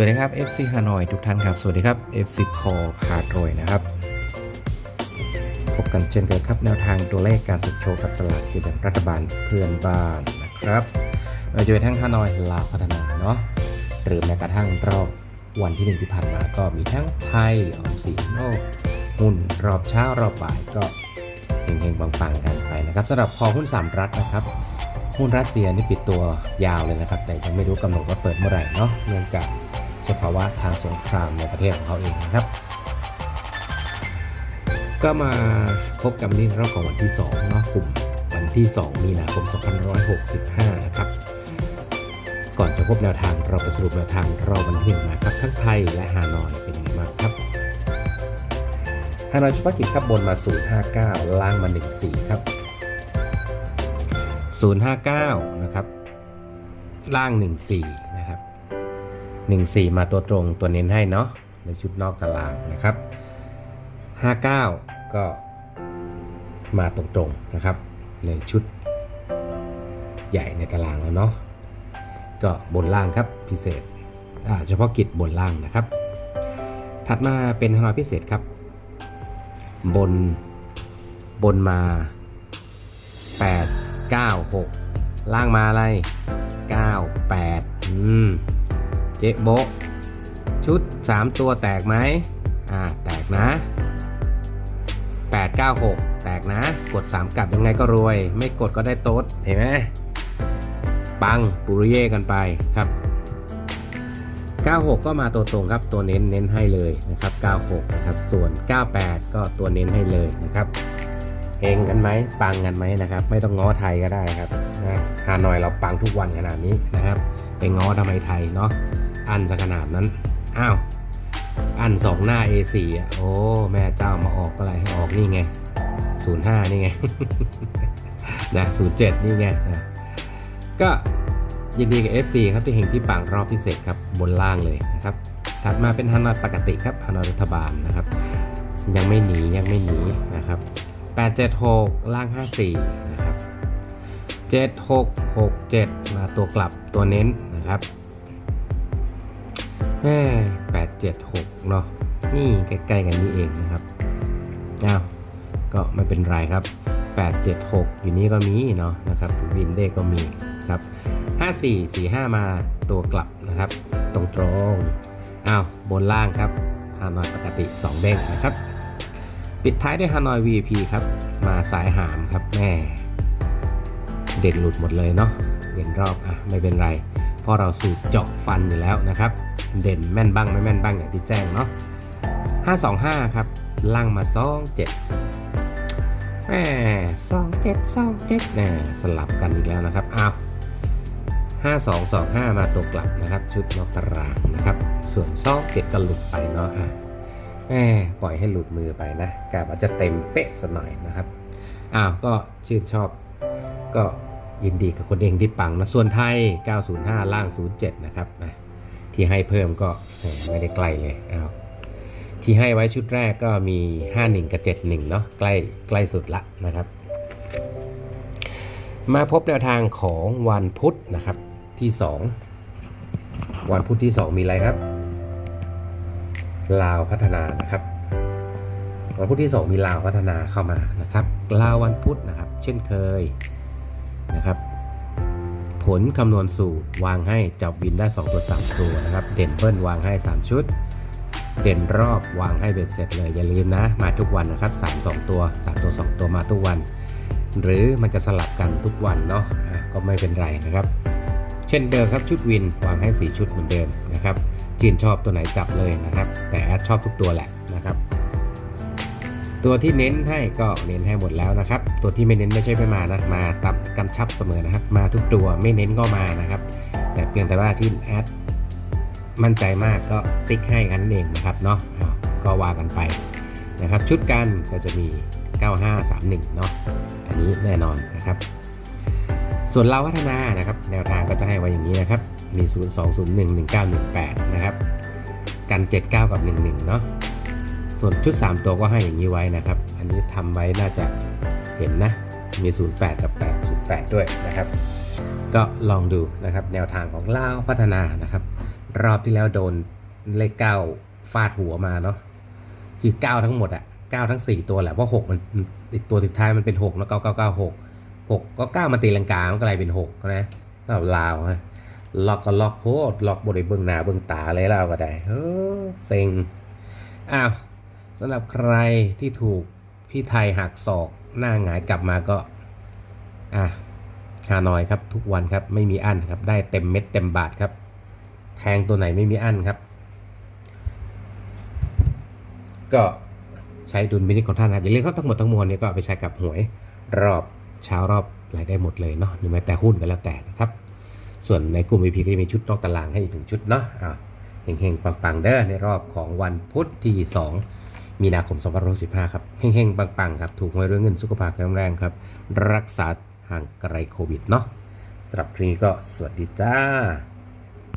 วัสดีครับ FC ฮานอยทุกท่านครับ สวัสดีครับ FC พอพาโรยนะครับ พบกันเช่นเคยครับแนวทางตัวเลขการสุดโชว์กับสลากกินแบ่งรัฐบาลเพื่อนบ้านนะครับเราจะไปทั้งฮานอยลาวพัฒนาเนาะหรือแม้กระทั่งรอบวันที่หนึ่งที่ผ่านมาก็มีทั้งไทยออมสินโลกหุ้นรอบเช้ารอบบ่ายก็เฮงๆปังๆกันไปนะครับสำหรับพอหุ้นสามรัฐนะครับหุ้นรัสเซียนี่ปิดตัวยาวเลยนะครับ แต่ยังไม่รู้กำหนดว่าเปิดเมื่อไหร่เนาะเนื่องจาก สภาวะทางสงครามในประเทศของเขาเองนะครับ ก็มาพบกันนนี้ในรอบของวันที่2เนาะกลุ่มวันที่ 2 มีนาคม 2565 นะครับ ก่อนจะพบแนวทางเราไปสรุปแนวทางรอวันที่หนึ่งมาครับทั้งไทยและฮานอยเป็นยังไงบ้างครับฮานอยเฉพาะกิจครับบนมา 059 ล่างมา 14 ครับ 059 นะครับ ล่าง 14 14 มาตัวตรงตัวเน้นให้เนาะในชุดนอกตารางนะครับ 59 ก็มาตรงๆนะครับ ในชุดใหญ่ในตารางแล้วเนาะก็บนล่างครับพิเศษเฉพาะกิจบนล่างนะครับ ถัดมาเป็นฮานอยพิเศษครับ บนบนมา 8 9 6 ล่างมาอะไร 9 8 อืม เจ๊โบชุด 3 ตัวแตกไหมอ่าแตกนะ 8 9 6 แตกนะ กด 3กลับยังไงก็รวย ไม่กดก็ได้โต๊ดเห็นไหมปังปุริเย่กันไปครับ 96 ก็มาตัวตรงครับตัวเน้นเน้นให้เลยนะครับ 96 นะครับ ส่วน 98 ก็ตัวเน้นให้เลยนะครับเฮงกันไหมปังกันไหมนะครับ ไม่ต้องง้อไทยก็ได้ครับนะฮานอยเราปังทุกวันขนาดนี้นะครับ ไปง้อทำไมไทยเนาะอันจะขนาดนั้น อ้าว อันสองหน้า A4 อะ โอ้ แม่เจ้ามาออกอะไรให้ออกนี่ไง 05 นี่ไง นะ 07 นี่ไงนะก็ยินดีกับ FC ครับที่เฮงที่ปังรอบพิเศษครับบนล่างเลยนะครับ ถัดมาเป็นฮานอยปกติครับฮานอยรัฐบาลนะครับ ยังไม่หนียังไม่หนีนะครับ876 ล่าง 54 นะครับ 7667 มาตัวกลับตัวเน้น นะครับแม่876เนาะนี่ใกล้ๆกันนี่เองนะครับอ้าวก็ไม่เป็นไรครับ 876 อยู่นี้ก็มีเนาะนะครับวินเดก็มีครับ 54 45 มาตัวกลับนะครับ ตรงๆอ้าวบนล่างครับฮานอยปกติ 2 เด้งนะครับ ปิดท้ายด้วยฮานอย VP ครับ มาสายหามครับแม่ เด่นหลุดหมดเลยเนาะเด่นรอบอะไม่เป็นไร ราะเราสูตรเจาะฟันอยู่แล้วนะครับ เด่นแม่นบ้างไม่แม่นบ้างอย่างที่แจ้งเนาะ525 ครับล่างมา 27แหม27 27แน่สลับกันอีกแล้วนะครับอ้าว5225 มาตัวกลับนะครับ ชุดนอกตารางนะครับ ส่วน27ก็หลุดไปเนาะอะแหมปล่อยให้หลุดมือไปนะกะว่าจะเต็มเป๊ะสัหน่อยนะครับอ้าวก็ชื่นชอบก็ ยินดีกับคนเองที่ปังนะ ส่วนไทย 905 ล่าง 07 นะครับนะที่ให้เพิ่มก็ไม่ได้ใกล้เลยอ้าวที่ให้ไว้ชุดแรกก็มี 51 กับ 71 เนาะใกล้ใกล้สุดละนะครับ มาพบแนวทางของวันพุธนะครับที่ 2 วันพุธที่ 2 มีอะไรครับ ลาวพัฒนานะครับ วันพุธที่ 2 มีลาวพัฒนาเข้ามานะครับลาววันพุธนะครับ เช่นเคย นะครับ ผลคำนวณสูตรวางให้จับวินได้ 2 ตัว 3 ตัวนะครับ เด่นเบิ้ลวางให้ 3 ชุด เด่นรอบวางให้เบ็ดเสร็จเลยอย่าลืมนะ มาทุกวันนะครับ 3 2 ตัว 3 ตัว 2 ตัวมาทุกวัน หรือมันจะสลับกันทุกวันเนาะะก็ไม่เป็นไรนะครับ เช่นเดิมครับชุดวินวางให้ 4 ชุดเหมือนเดิมนะครับจีนชอบตัวไหนจับเลยนะครับ แต่แอดชอบทุกตัวแหละนะครับ ตัวที่เน้นให้ก็เน้นให้หมดแล้วนะครับ ตัวที่ไม่เน้นไม่ใช่ไม่มานะมาตับกำชับเสมอนะครับ มาทุกตัวไม่เน้นก็มานะครับ แต่เพียงแต่ว่าที่แอดมั่นใจมากก็ติ๊กให้กันนเองนะครับเนาะก็ว่ากันไปนะครับ ชุดกันก็จะมี 9531 เนาะอันนี้แน่นอนนะครับ ส่วนเราพัฒนานะครับ แนวทางก็จะให้ไว้อย่างนี้นะครับ มี 0 2 0 1 1 9 1 8 นะครับ กัน 79 กับ 11 เนาะ ส่วนชุด 3 ตัวก็ให้อย่างนี้ไว้นะครับ อันนี้ทำไว้น่าจะเห็นนะ มี 08 กับ 8 08 ด้วยนะครับ ก็ลองดูนะครับ แนวทางของลาวพัฒนานะครับ รอบที่แล้วโดนเลขเก้าฟาดหัวมาเนาะ คือเก้าทั้งหมดอะเก้าทั้งสี่ตัวแหละ เพราะหกมันติดตัวติดท้ายมันเป็นหกแล้วเก้าเก้าเก้าหกหกก็เก้ามันตีลังกา มันก็กลายเป็นหกนะเราลาวฮะล็อกก็ล็อกโคตรล็อกบริเบื้องหน้าเบื้องตาเลยเราก็ได้เออเซ็งอ้าว สำหรับใครที่ถูกพี่ไทยหักศอกหน้าหงายกลับมาก็อะฮาหน่อยครับทุกวันครับไม่มีอั้นครับได้เต็มเม็ดเต็มบาทครับ แทงตัวไหนไม่มีอั้นครับ ก็ใช้ดุลพินิจของท่านครับอย่าลืมครับทั้งหมดทั้งมวลนี้ก็ไปใช้กับหวยรอบเช้ารอบอะไรได้หมดเลยเนาะหรือแม้แต่หุ้นก็แล้วแต่นะครับ ส่วนในกลุ่ม VP ก็จะมีชุดนอกตารางให้อีกหนึ่งชุดเนาะอ่าเฮงๆปังๆเด้อในรอบของวันพุธที่2 มีนาคม2565ครับเฮงๆ ปังๆ ครับ ถูกหวยด้วยเงินสุขภาพแข็งแรงครับ รักษาห่างไกลโควิดเนาะสำหรับคลิปนี้ก็สวัสดีจ้า